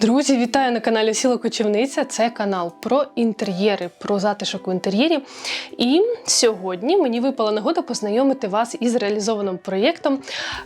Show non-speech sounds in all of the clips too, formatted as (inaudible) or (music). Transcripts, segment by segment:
Друзі, вітаю на каналі Сіло Кочівниця. Це канал про інтер'єри, про затишок в інтер'єрі. І сьогодні мені випала нагода познайомити вас із реалізованим проєктом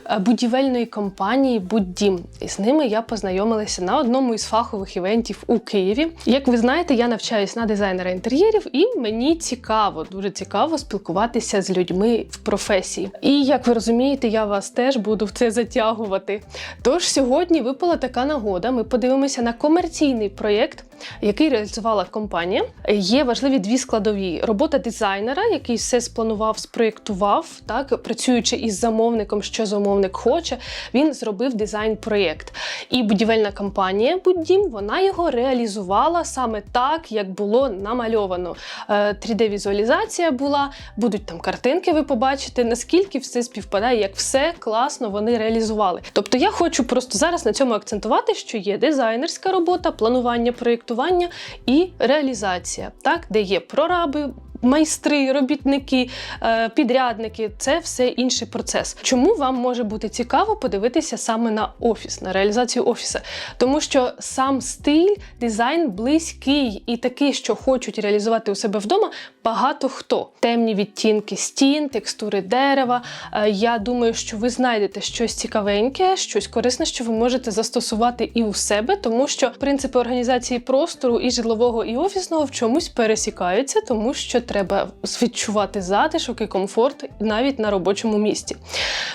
е, будівельної компанії Буддім. І з ними я познайомилася на одному із фахових івентів у Києві. Як ви знаєте, я навчаюсь на дизайнера інтер'єрів, і мені цікаво, дуже цікаво спілкуватися з людьми в професії. І як ви розумієте, я вас теж буду в це затягувати. Тож сьогодні випала така нагода. Ми подивимося на комерційний проєкт, який реалізувала компанія. Є важливі дві складові: робота дизайнера, який все спланував, спроєктував, так працюючи із замовником, що замовник хоче, він зробив дизайн-проєкт. І будівельна компанія Буддім вона його реалізувала саме так, як було намальовано. 3D-візуалізація була, будуть там картинки, ви побачите, наскільки все співпадає, як все класно вони реалізували. Тобто я хочу просто зараз на цьому акцентувати, що є дизайнерська робота, планування, проєктування і реалізація, так, де є прораби. Майстри, робітники, е, підрядники це все інший процес. Чому вам може бути цікаво подивитися саме на офіс, на реалізацію офіса? Тому що сам стиль, дизайн близький і такий, що хочуть реалізувати у себе вдома, багато хто. Темні відтінки стін, текстури дерева. Е, Я думаю, що ви знайдете щось цікавеньке, щось корисне, що ви можете застосувати і у себе, тому що принципи організації простору і житлового, і офісного в чомусь пересікаються, тому що треба відчувати затишок і комфорт навіть на робочому місці.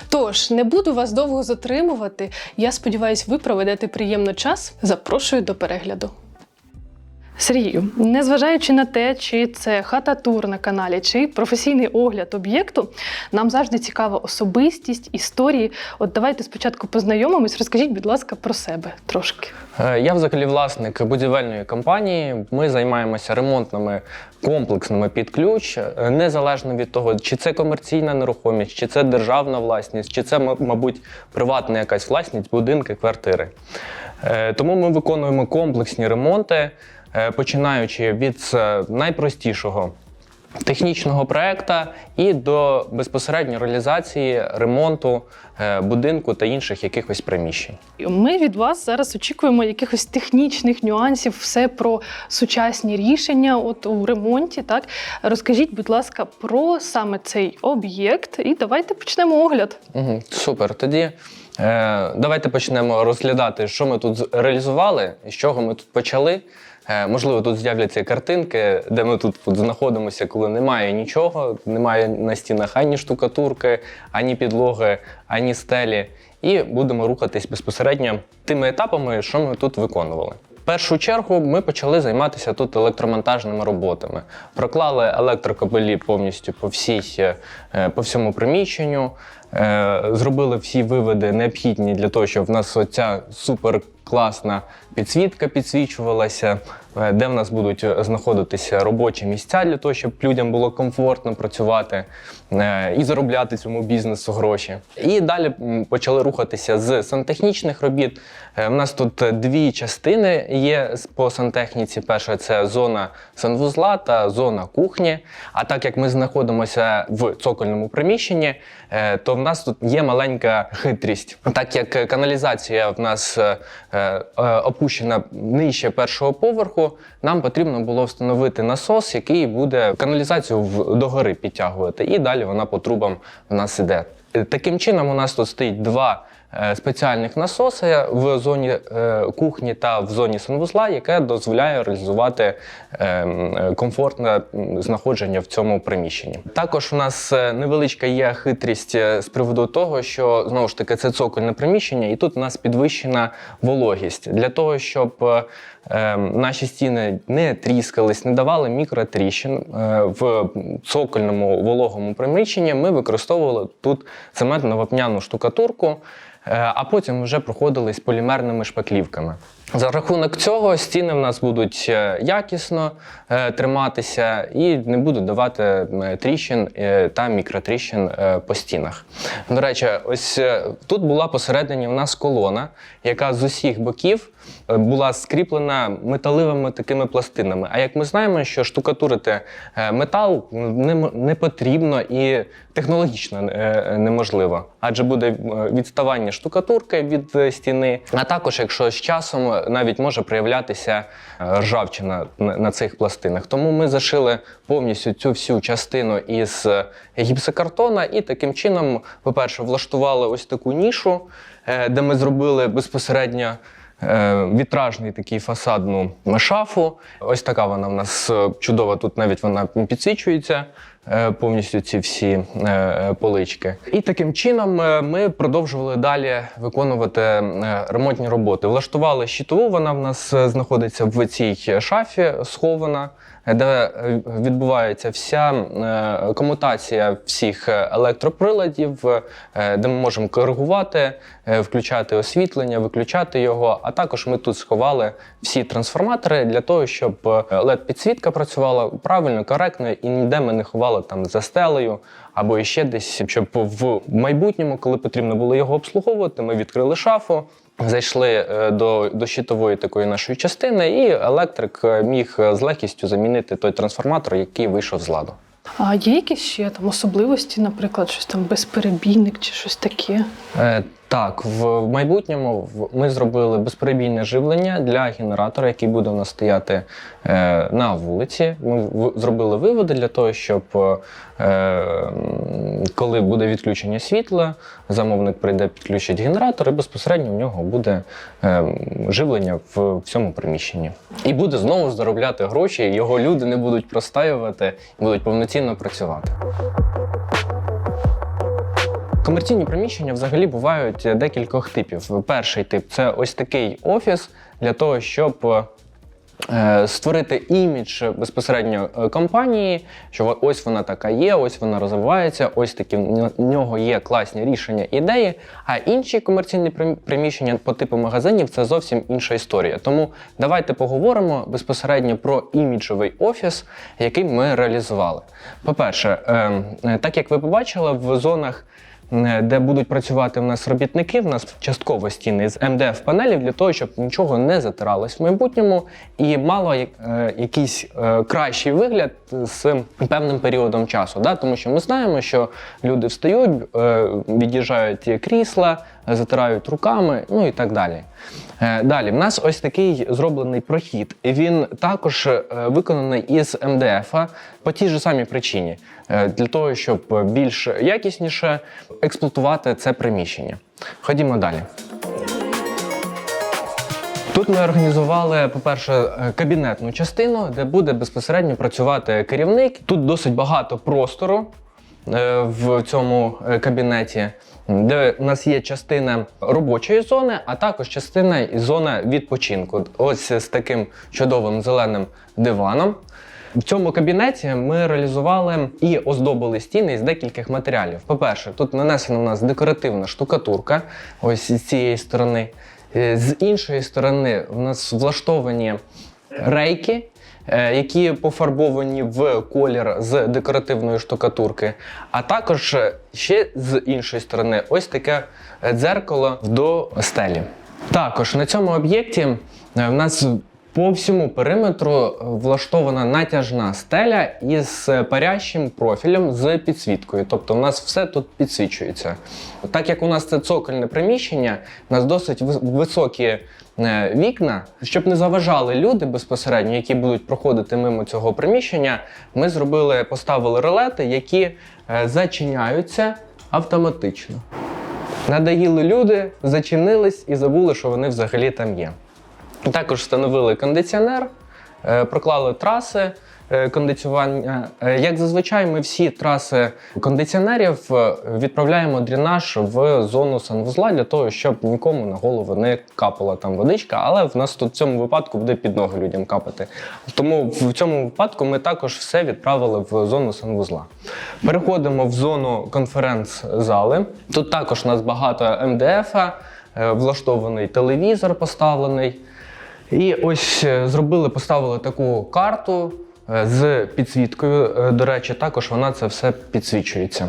Тож не буду вас довго затримувати. Я сподіваюся, ви проведете приємно час. Запрошую до перегляду. Сергію, незважаючи на те, чи це хата-тур на каналі, чи професійний огляд об'єкту, нам завжди цікава особистість, історії. От давайте спочатку познайомимось. Розкажіть, будь ласка, про себе трошки. Е, Я взагалі власник будівельної компанії. Ми займаємося ремонтними комплексними під ключ, е, незалежно від того, чи це комерційна нерухомість, чи це державна власність, чи це, мабуть, приватна якась власність, будинки, квартири. Е, Тому ми виконуємо комплексні ремонти, починаючи від е, найпростішого. Технічного проекта і до безпосередньої реалізації ремонту е, будинку та інших якихось приміщень. Ми від вас зараз очікуємо якихось технічних нюансів, все про сучасні рішення от у ремонті. Так розкажіть, будь ласка, про саме цей об'єкт, і давайте почнемо огляд. Угу, супер. Тоді е, давайте почнемо розглядати, що ми тут реалізували з чого ми тут почали. Е, можливо, тут з'являться картинки, де ми тут от знаходимося, коли немає нічого, немає на стінах ані штукатурки, ані підлоги, ані стелі. І будемо рухатись безпосередньо тими етапами, що ми тут виконували. В першу чергу ми почали займатися тут електромонтажними роботами. Проклали електрокабелі повністю по всій, е, по всьому приміщенню, е, зробили всі виводи необхідні для того, щоб в нас оця супер класна підсвітка підсвічувалася, е, де в нас будуть е, знаходитися робочі місця для того, щоб людям було комфортно працювати е, і заробляти цьому бізнесу гроші. І далі почали рухатися з сантехнічних робіт. У нас тут дві частини є по сантехніці. Перша це зона санвузла та зона кухні. А так як ми знаходимося в цокольному приміщенні, то в нас тут є маленька хитрість. Так як каналізація в нас опущена нижче першого поверху, нам потрібно було встановити насос, який буде каналізацію догори підтягувати, і далі вона по трубам в нас іде. Е, Таким чином, у нас тут стоїть два е, спеціальних насоси в зоні е, кухні та в зоні санвузла, яке дозволяє реалізувати е, комфортне знаходження в цьому приміщенні. Також у нас е, невеличка є хитрість е, з приводу того, що знову ж таки це цокольне приміщення, і тут у нас підвищена вологість для того, щоб е, е, наші стіни не тріскались, не давали мікротріщин е, в цокольному вологому приміщенні. Ми використовували тут цементно-вапняну штукатурку, е, а потім вже проходились полімерними шпаклівками. За рахунок цього стіни в нас будуть е, якісно е, триматися і не будуть давати тріщин е, та мікротріщин по стінах. До речі, ось тут була посередині у нас колона, яка з усіх боків була скріплена металевими такими пластинами. А як ми знаємо, що штукатурити метал не потрібно і технологічно е, неможливо, адже буде е, відставання штукатурки від е, стіни. А також, якщо з часом навіть може проявлятися е, ржавчина на, цих пластинах. Тому ми зашили повністю цю всю частину із е, гіпсокартона і таким чином, по-перше, влаштували ось таку нішу, е, де ми зробили безпосередньо. е, Вітражний такий фасадну шафу. Ось така вона в нас е, чудова. Тут навіть вона підсвічується е, повністю ці всі е, полички. І таким чином е, ми продовжували далі виконувати е, ремонтні роботи. Влаштували щитову. Вона в нас е, знаходиться в цій шафі, схована, е, де е, відбувається вся е, комутація всіх е, електроприладів, е, де ми можемо коригувати, е, включати освітлення, виключати його. А також ми тут сховали всі трансформатори для того, щоб led підсвітка працювала правильно, коректно, і ніде ми не ховали там за стелею або ще десь, щоб в майбутньому, коли потрібно було його обслуговувати, ми відкрили шафу. Зайшли е, до, до щитової такої нашої частини, і електрик е, міг е, з легкістю замінити той трансформатор, який вийшов з ладу. А є якісь ще там особливості, наприклад, щось там безперебійник чи щось таке? Так, в майбутньому ми зробили безперебійне живлення для генератора, який буде у нас стояти е, на вулиці. Ми зробили виводи для того, щоб е, коли буде відключення світла, замовник прийде, підключить генератор, і безпосередньо в нього буде е, живлення в цьому приміщенні. І буде знову заробляти гроші, його люди не будуть простаювати і будуть повноцінно працювати. Комерційні приміщення взагалі бувають декількох типів. Перший тип це ось такий офіс для того, щоб е, створити імідж безпосередньо е, компанії, що ось вона така є, ось вона розвивається, ось такі в нього є класні рішення, ідеї. А інші комерційні приміщення по типу магазинів це зовсім інша історія. Тому давайте поговоримо безпосередньо про іміджовий офіс, який ми реалізували. По-перше, е, е, так як ви побачили, в зонах. Е, де будуть працювати в нас робітники. В нас частково стіни з МДФ панелів для того, щоб нічого не затиралось в майбутньому і мало е, якийсь е, кращий вигляд з певним періодом часу. Да? Тому що ми знаємо, що люди встають, е, від'їжджають крісла, затирають руками, ну і так далі. Е, Далі, в нас ось такий зроблений прохід. І Він також е, виконаний із МДФ по тій же самій причині, е, для того, щоб більш якісніше експлуатувати це приміщення. Ходімо далі. Тут ми організували, по-перше, кабінетну частину, де буде безпосередньо працювати керівник. Тут досить багато простору в цьому е, кабінеті, де у нас є частина робочої зони, а також частина і зона відпочинку. Ось з таким чудовим зеленим диваном. В цьому кабінеті ми реалізували і оздобили стіни з декількох матеріалів. По-перше, тут нанесена у нас декоративна штукатурка, ось з цієї сторони. Е, З іншої сторони, у нас влаштовані рейки, е, які пофарбовані в колір з декоративної штукатурки. А також е, ще з іншої сторони, ось таке е, дзеркало до стелі. Також на цьому об'єкті е, в нас по всьому периметру е, влаштована натяжна стеля із е, парящим профілем з підсвіткою. Тобто, у нас все тут підсвічується. Так як у нас це цокольне приміщення, у нас досить високі е, вікна, щоб не заважали люди безпосередньо, які будуть проходити мимо цього приміщення. Ми зробили, поставили релети, які е, зачиняються автоматично. Надоїли люди, зачинились і забули, що вони взагалі там є. Також встановили кондиціонер, е, проклали траси е, кондиціювання. Е, Як зазвичай, ми всі траси кондиціонерів е, відправляємо дренаж в зону санвузла для того, щоб нікому на голову не капала там водичка, але в нас тут в цьому випадку буде під ноги людям капати. Тому в цьому випадку ми також все відправили в зону санвузла. Переходимо в зону конференц-зали. Тут також у нас багато МДФ, е, влаштований телевізор поставлений. І ось е, зробили, поставили таку карту е, з підсвіткою. Е, До речі, також вона це все підсвічується.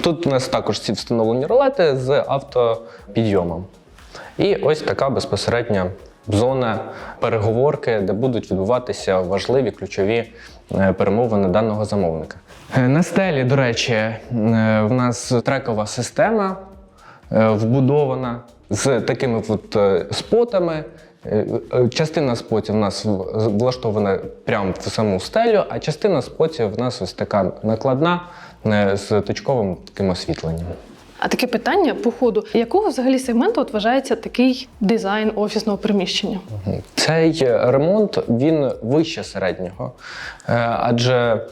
Тут у нас також ці встановлені ролети з автопідйомом. І ось така безпосередня зона переговорки, де будуть відбуватися важливі ключові е, перемовини даного замовника. Е, На стелі, до речі, е, в нас трекова система е, вбудована з такими от е, спотами. Е, е, Частина спотів в нас влаштована прямо в саму стелю, а частина спотів в нас ось така накладна е, з точковим таким освітленням. А таке питання по ходу: якого взагалі сегменту от вважається такий дизайн офісного приміщення? Цей ремонт він вище середнього. Адже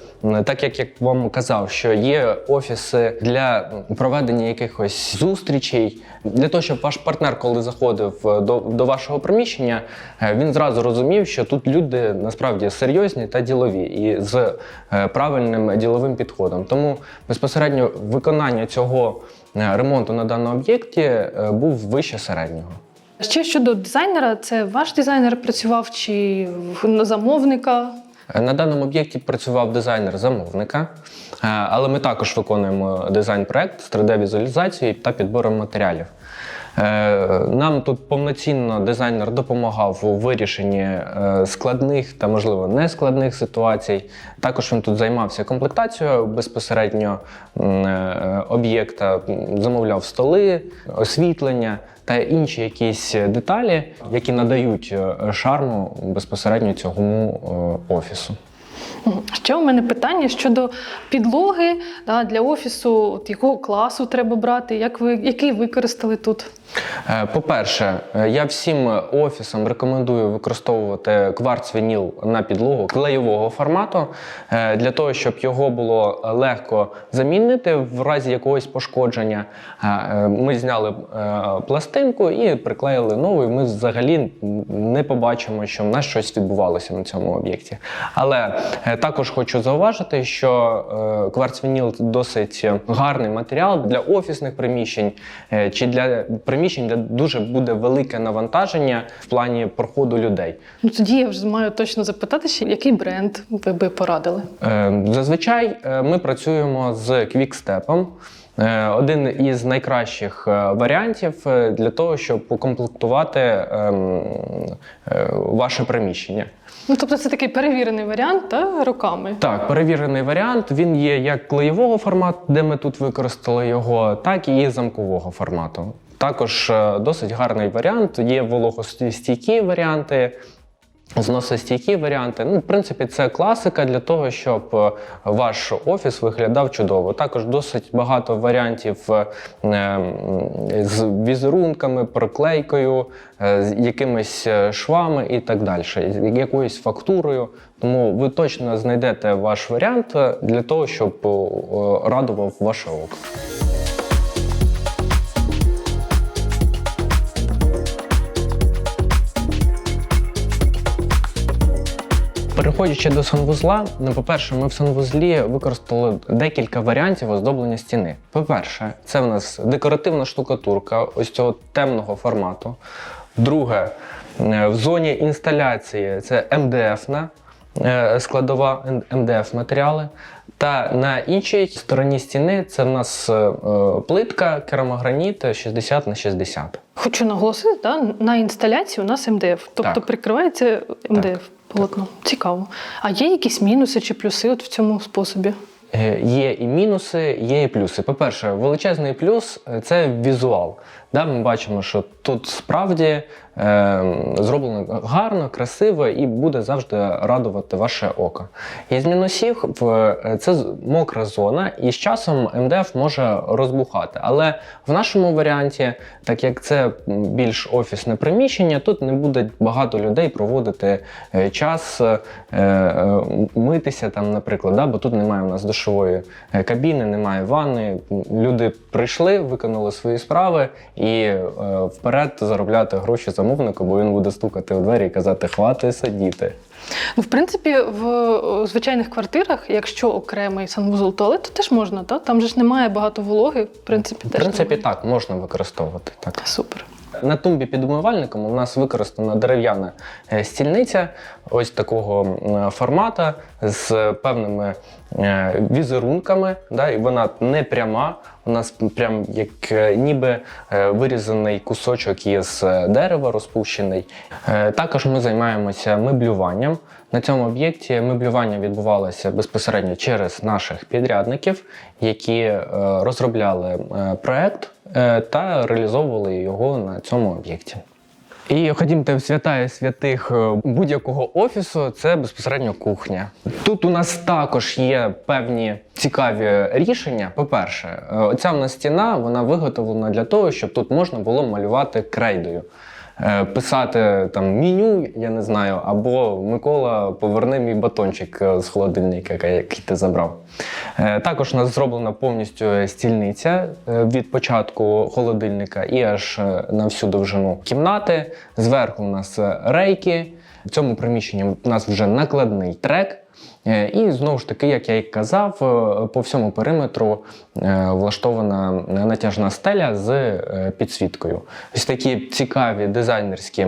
так як я вам казав, що є офіси для проведення якихось зустрічей, для того, щоб ваш партнер, коли заходив е, до, до вашого приміщення, е, він зразу розумів, що тут люди насправді серйозні та ділові і з е, правильним діловим підходом. Тому безпосередньо виконання цього ремонту на даному об'єкті був вище середнього. Ще щодо дизайнера, це ваш дизайнер працював чи в- замовника? На даному об'єкті працював дизайнер замовника, е, але ми також виконуємо дизайн-проект з 3D-візуалізацією та підбором матеріалів. Е, Нам тут повноцінно дизайнер допомагав у вирішенні е, складних та, можливо, нескладних ситуацій. Також він тут займався комплектацією безпосередньо е, об'єкта, замовляв столи, освітлення та інші якісь деталі, які надають шарму безпосередньо цьому офісу. Ще у мене питання щодо підлоги да, для офісу, от якого класу треба брати, як ви, який використали тут? Е, По-перше, е, я всім офісам рекомендую використовувати кварц-вініл на підлогу клейового формату е, для того, щоб його було легко замінити в разі якогось пошкодження. Ми зняли пластинку і приклеїли нову. і Ми взагалі не побачимо, що в нас щось відбувалося на цьому об'єкті. Але також хочу зауважити, що кварцвініл кварц-вініл досить гарний матеріал для офісних приміщень е, чи для приміщень, де дуже буде велике навантаження в плані проходу людей. Ну тоді я вже маю точно запитати, ще, який бренд ви би порадили? Е, Зазвичай е, ми працюємо з квікстепом. Е, Один із найкращих е, варіантів е, для того, щоб укомплектувати ем, ваше приміщення. Ну тобто це такий перевірений варіант та роками. Так, перевірений варіант. Він є як клеєвого формату, де ми тут використали його, так і замкового формату. Також досить гарний варіант. Є вологостійкі варіанти. Зносостійкі варіанти. Ну, в принципі, це класика для того, щоб е, ваш офіс виглядав чудово. Також досить багато варіантів е, з візерунками, проклейкою, е, з якимись швами і так далі, якоюсь фактурою. Тому ви точно знайдете ваш варіант для того, щоб радував ваше око. Переходячи до санвузла, ну, по-перше, ми в санвузлі використали декілька варіантів оздоблення стіни. По-перше, це в нас декоративна штукатурка ось цього темного формату. Друге, е, в зоні інсталяції це МДФ-на е, складова МДФ матеріали. Та на іншій стороні стіни це в нас е, плитка керамограніт 60 на 60. Хочу наголосити, да, на інсталяції у нас МДФ, тобто Так. прикривається МДФ полотно. Цікаво. А є якісь мінуси чи плюси от в цьому способі? Е, Є і мінуси, є і плюси. По-перше, величезний плюс е, це візуал. Да, ми бачимо, що тут справді зроблено гарно, красиво і буде завжди радувати ваше око. Із мінусів е, це мокра зона, і з часом МДФ може розбухати. Але в нашому варіанті, так як це більш офісне приміщення, тут не буде багато людей проводити е, час, е, митися там, наприклад, да, бо тут немає у нас душової кабіни, немає ванни. Люди прийшли, виконали свої справи і вперед заробляти гроші замовнику, бо він буде стукати у двері і казати Хвати сидіти. Ну, в принципі, в звичайних квартирах, якщо окремий санвузол туалет, то теж можна, та? там же ж немає багато вологи, в принципі, В принципі, немає. так можна використовувати. Так. Супер. На тумбі під умивальником у нас використана дерев'яна е, стільниця ось такого м, формата з певними е, візерунками. Да, і вона не пряма, У нас прям як е, ніби е, вирізаний кусочок із е, дерева розпущений. Також ми займаємося меблюванням. На цьому об'єкті меблювання відбувалося безпосередньо через наших підрядників, які розробляли проект та реалізовували його на цьому об'єкті. І ходімте в святая святих е, будь-якого офісу це безпосередньо кухня. Тут у нас також є певні цікаві рішення. По-перше, е, оця в нас стіна вона виготовлена для того, щоб тут можна було малювати крейдою. Е, Писати там меню, я не знаю, або Микола, поверни мій батончик е, з холодильника, який ти забрав. Е, Також у нас зроблена повністю стільниця від початку холодильника і аж на всю довжину кімнати. Зверху у нас рейки. В цьому приміщенні у нас вже накладний трек. Е, І знову ж таки, як я і казав, е, по всьому периметру е, влаштована натяжна стеля з підсвіткою. Ось такі цікаві дизайнерські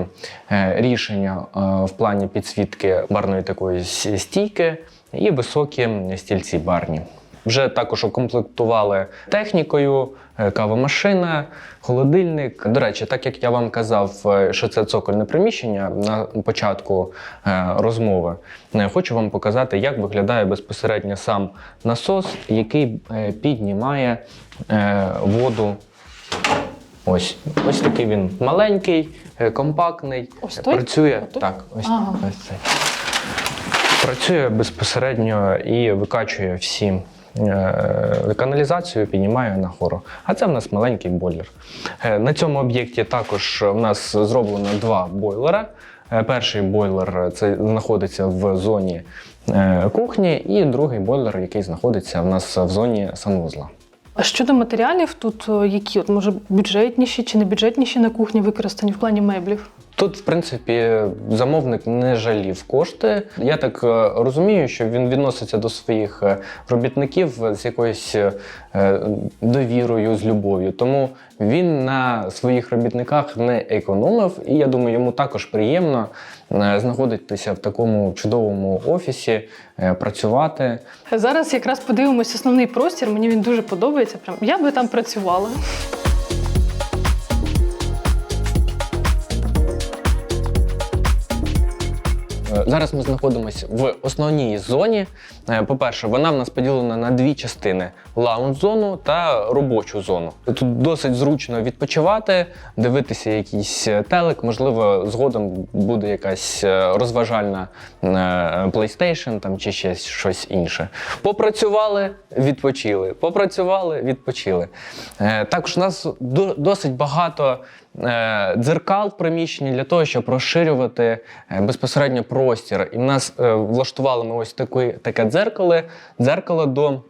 рішення в плані підсвітки барної такої стійки і високі стільці барні. Вже також укомплектували технікою, е, кавомашина, холодильник. До речі, так як я вам казав, е, що це цокольне приміщення на початку е, розмови, хочу вам показати, як виглядає безпосередньо сам насос, який піднімає воду. Ось, ось такий він маленький, компактний. Ось той? Працює Отой? так, ось, Ага. ось цей. Працює безпосередньо і викачує всі. Е, Каналізацію піднімає нагору. А це в нас маленький бойлер. Е, На цьому об'єкті також в нас зроблено два бойлера. Е, Перший бойлер це знаходиться в зоні кухні, і другий бойлер, який знаходиться в нас в зоні санвузла. А щодо матеріалів, тут е, які от може бюджетніші чи не бюджетніші на кухні використані в плані меблів? Тут, в принципі, замовник не жалів кошти. Я так е, розумію, що він відноситься до своїх е, робітників з якоюсь довірою, з любов'ю. Тому він на своїх робітниках не економив, і я думаю, йому також приємно знаходитися в такому чудовому офісі, е, працювати. Зараз якраз подивимось основний простір. Мені він дуже подобається. Прям я би там працювала. Зараз ми знаходимося в основній зоні. Е, По-перше, вона в нас поділена на дві частини: лаунж-зону та робочу зону. Тут досить зручно відпочивати, дивитися якийсь е, телек, можливо, згодом буде якась е, розважальна PlayStation там, чи ще щось інше. Попрацювали, відпочили. Попрацювали, відпочили. Також у нас досить багато дзеркал в приміщенні для того, щоб розширювати е, безпосередньо простір. І в нас е, влаштували ми ось таке, таке дзеркало, дзеркало до.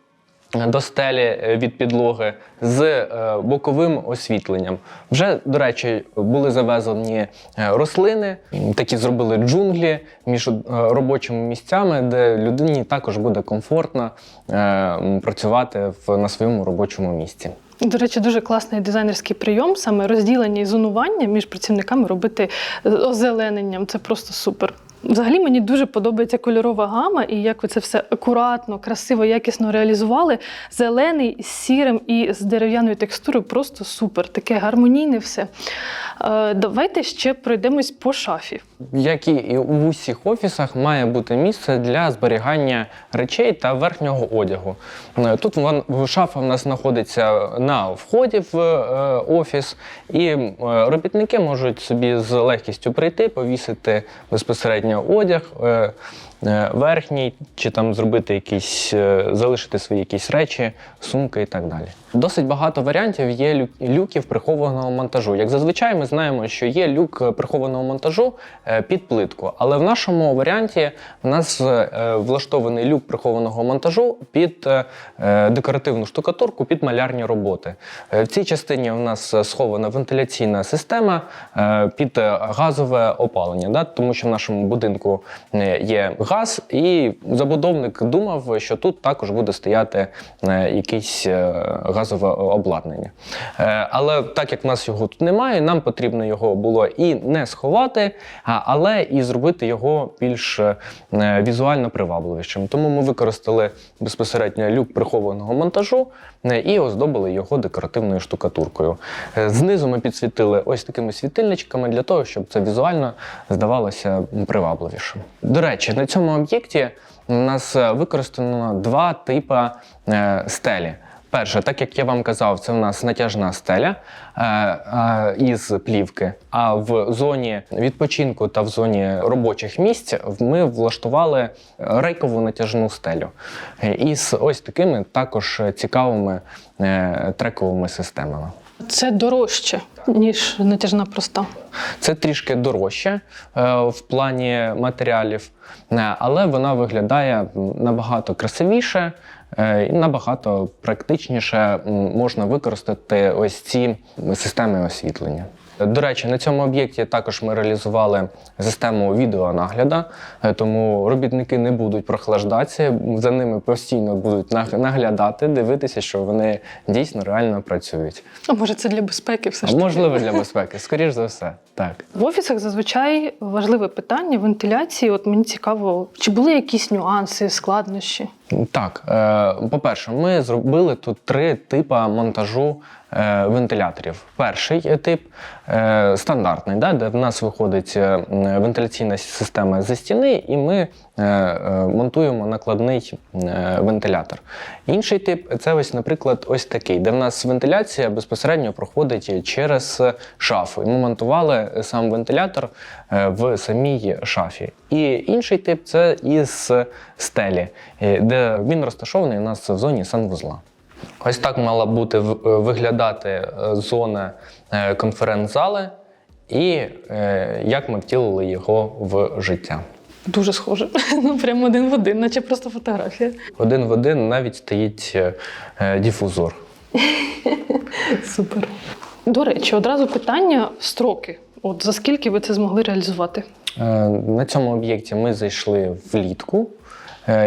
До стелі е, від підлоги з е, боковим освітленням. Вже, до речі, були завезені е, рослини, такі зробили джунглі між е, робочими місцями, де людині також буде комфортно е, працювати на своєму робочому місці. До речі, дуже класний дизайнерський прийом, саме розділення і зонування між працівниками робити з озелененням. Це просто супер. Взагалі мені дуже подобається кольорова гама, і як ви це все акуратно, красиво, якісно реалізували. Зелений з сірим і з дерев'яною текстурою просто супер. Таке гармонійне все. Е, давайте ще пройдемось по шафі. Як і у усіх офісах, має бути місце для зберігання речей та верхнього одягу. Е, Тут шафа в нас знаходиться на вході в е, офіс, і робітники можуть собі з легкістю прийти, повісити безпосередньо одяг. Е, Верхній, чи там зробити якісь, е, залишити свої якісь речі, сумки і так далі. Досить багато варіантів є люків прихованого монтажу. Як зазвичай, ми знаємо, що є люк е, прихованого монтажу під плитку. Але в нашому варіанті в нас влаштований люк прихованого монтажу під декоративну штукатурку, під малярні роботи. В цій частині у нас схована вентиляційна система під газове опалення, тому що в нашому будинку є газ, і забудовник думав, що тут також буде стояти е, якесь е, газове обладнання. Е, Але так як в нас його тут немає, нам потрібно його було і не сховати, але і зробити його більш візуально привабливішим. Тому ми використали безпосередньо люк прихованого монтажу і оздобили його декоративною штукатуркою. Знизу ми підсвітили ось такими світильничками для того, щоб це візуально здавалося привабливішим. До речі, на цьому об'єкті у нас е, використано два типи е, стелі. Перше, так як я вам казав, це у нас натяжна стеля е, е, із плівки. А в зоні відпочинку та в зоні робочих місць ми влаштували рейкову натяжну стелю е, із ось такими також цікавими трековими системами. Це дорожче, ніж натяжна проста. Це трішки дорожче е, в плані матеріалів, е, але вона виглядає набагато красивіше е, і набагато практичніше можна використати ось ці системи освітлення. До речі, на цьому об'єкті також ми реалізували систему відеонагляду, е, тому робітники не будуть прохлаждатися, за ними постійно будуть наглядати, дивитися, що вони дійсно реально працюють. А може, це для безпеки все ж таки? можливо для безпеки, скоріш за все, так. В офісах зазвичай важливе питання вентиляції. От мені цікаво, чи були якісь нюанси, складнощі? Так, е, по-перше, ми зробили тут три типи монтажу вентиляторів. Перший тип е, стандартний, да, де в нас виходить е, вентиляційна система зі стіни, і ми е, е, монтуємо накладний е, вентилятор. Інший тип це ось, наприклад, ось такий, де в нас вентиляція безпосередньо проходить через шафу. Ми монтували сам вентилятор е, в самій шафі. І інший тип це із стелі, е, де він розташований у нас в зоні санвузла. Ось так мала бути е, виглядати е, зона е, конференц-зали і як ми втілили його в життя. Дуже схоже. (laughs) Ну, прямо один в один, наче просто фотографія. Один в один навіть стоїть дифузор. (laughs) Супер. До речі, одразу питання строки. От за скільки ви це змогли реалізувати? На цьому об'єкті ми зайшли влітку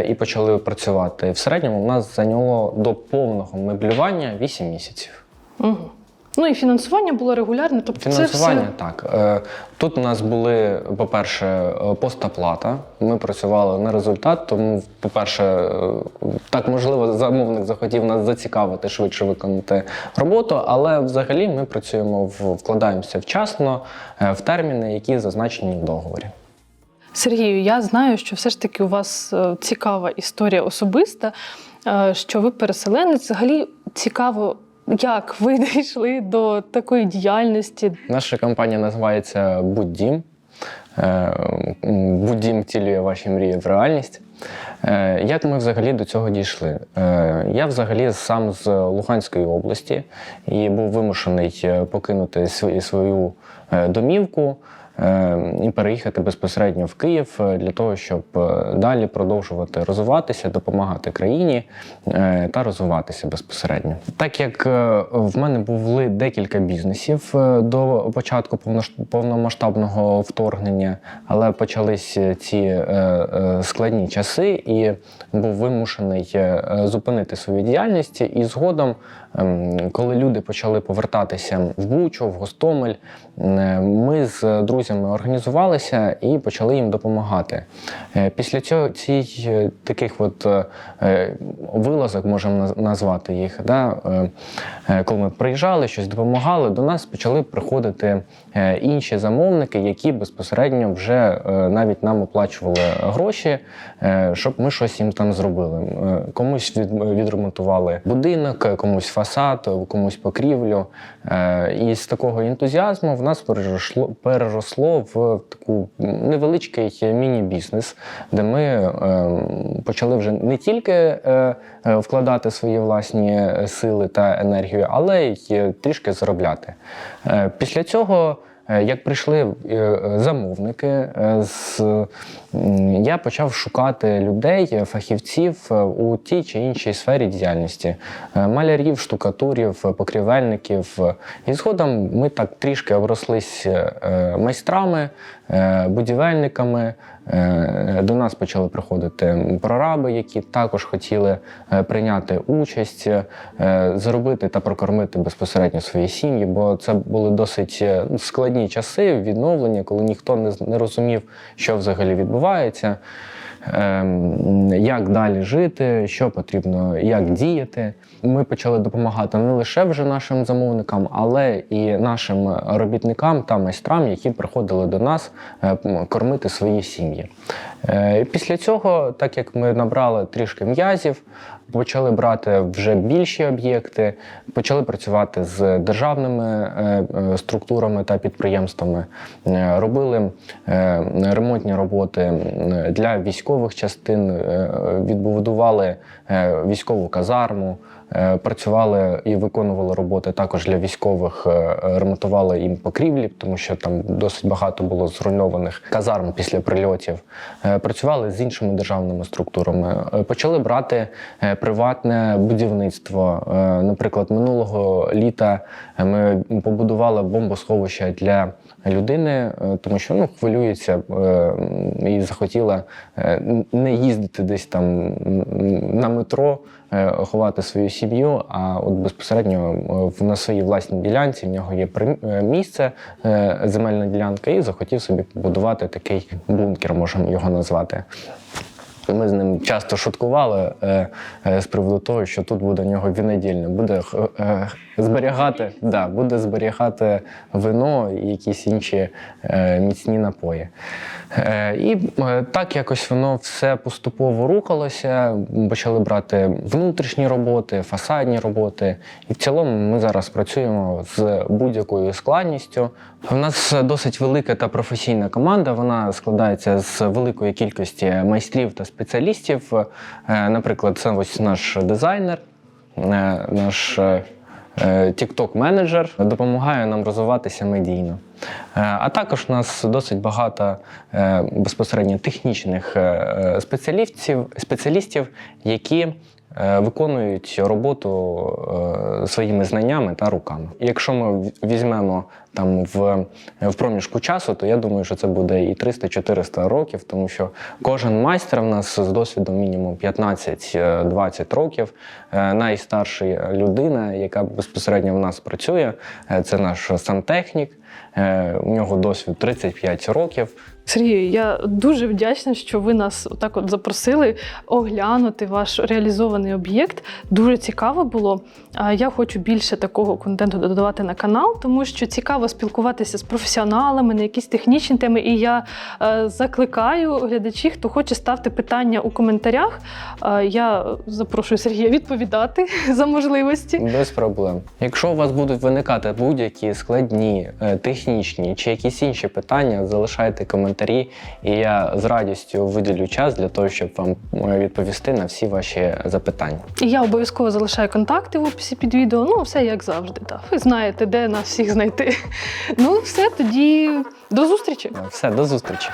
і почали працювати. В середньому у нас зайняло до повного меблювання 8 місяців. Угу. Ну і фінансування було регулярне, тобто Фінансування це все так. Е, Тут у нас були, по-перше, е, постоплата. Ми працювали на результат, тому, по-перше, е, так можливо, замовник захотів нас зацікавити швидше виконати роботу, але взагалі ми працюємо в вкладаємося вчасно е, в терміни, які зазначені в договорі. Сергію, я знаю, що все ж таки у вас е, цікава історія особиста, е, що ви переселенець. Взагалі цікаво, як ви (laughs) дійшли до такої діяльності. Наша компанія називається Буддім. Е, м, Буддім втілює ваші мрії в реальність. Як ми взагалі до цього дійшли? Я взагалі сам з Луганської області і був вимушений покинути свою- домівку і переїхати безпосередньо в Київ е, для того, щоб е, далі продовжувати розвиватися, допомагати країні е, та розвиватися безпосередньо. Так як е, в мене були декілька бізнесів е, до початку повномасштабного вторгнення, але почались ці е, е, складні часи, і був вимушений е, е, зупинити свою діяльність. І згодом, коли люди почали повертатися в Бучу, в Гостомель, е, ми з друзями організувалися і почали їм допомагати. Е, Після цього цих е, таких от вилазок, можемо назвати їх, да, коли ми приїжджали, щось допомагали, до нас почали приходити інші замовники, які безпосередньо вже е, навіть нам оплачували гроші, е, щоб ми щось їм там зробили. Е, Комусь відремонтували будинок, е, комусь фасад, комусь покрівлю. Е, І з такого ентузіазму в нас переросло, переросло в таку невеличкий міні-бізнес, де ми е, почали вже не тільки е, е, вкладати свої власні сили та енергію, але й трішки заробляти. Е, Після цього. Е, Як прийшли е, замовники, е, я почав шукати людей, фахівців у тій чи іншій сфері діяльності: малярів, штукатурів, покрівельників. І згодом ми так трішки оброслись майстрами, будівельниками. Е, До нас почали приходити прораби, які також хотіли е, прийняти участь, е, заробити та прокормити безпосередньо свої сім'ї, бо це були досить ну, складні часи відновлення, коли ніхто не розумів, що взагалі відбувається. Ем, Як далі жити, що потрібно, як діяти. Ми почали допомагати не лише вже нашим замовникам, але і нашим робітникам та майстрам, які приходили до нас е, кормити свої сім'ї. Е, Після цього, так як ми набрали трішки м'язів, почали брати вже більші об'єкти, почали працювати з державними е, е, структурами та підприємствами, робили ремонтні роботи для військових частин, відбудували військову казарму. Е, Працювали і виконували роботи також для військових, е, ремонтували їм покрівлі, тому що там досить багато було зруйнованих казарм після прильотів. Е, Працювали з іншими державними структурами. Почали брати приватне будівництво. Наприклад, минулого літа ми побудували бомбосховище для людини, тому що ну, хвилюється і захотіла не їздити десь там на метро, ховати свою сім'ю, а от безпосередньо е, на своїй власній ділянці в нього є е, місце, е, земельна ділянка, і захотів собі побудувати такий бункер, можемо його назвати. Ми з ним часто шуткували е, е, з приводу того, що тут буде у нього вінодільня, буде е, е, зберігати, да, буде зберігати вино і якісь інші е, міцні напої. Е, і е, так якось воно все поступово рухалося. Почали брати внутрішні роботи, фасадні роботи. І в цілому ми зараз працюємо з будь-якою складністю. У нас досить велика та професійна команда. Вона складається з великої кількості майстрів та спеціалістів. Е, Наприклад, це ось наш дизайнер, е, наш е, TikTok-менеджер допомагає нам розвиватися медійно. Е, А також у нас досить багато е, безпосередньо технічних спеціалістів, спеціалістів, які виконують роботу е, своїми знаннями та руками. Якщо ми візьмемо там в, в проміжку часу, то я думаю, що це буде і 300-400 років, тому що кожен майстер в нас з досвідом мінімум 15-20 років. Е, Найстарша людина, яка безпосередньо в нас працює, е, це наш сантехнік. Е, У нього досвід 35 років. Сергію, я дуже вдячна, що ви нас отак от запросили оглянути ваш реалізований об'єкт. Дуже цікаво було. Я хочу більше такого контенту додавати на канал, тому що цікаво спілкуватися з професіоналами на якісь технічні теми. І я е, закликаю глядачів, хто хоче ставити питання у коментарях. Е, я запрошую Сергія відповідати (laughs) за можливості. Без проблем. Якщо у вас будуть виникати будь-які складні, технічні чи якісь інші питання, залишайте коментарі, і я з радістю виділю час для того, щоб вам е, відповісти на всі ваші запитання. І я обов'язково залишаю контакти в описі під відео. Ну, все як завжди. Так. Ви знаєте, де нас всіх знайти. Ну, все, тоді до зустрічі. Все, до зустрічі.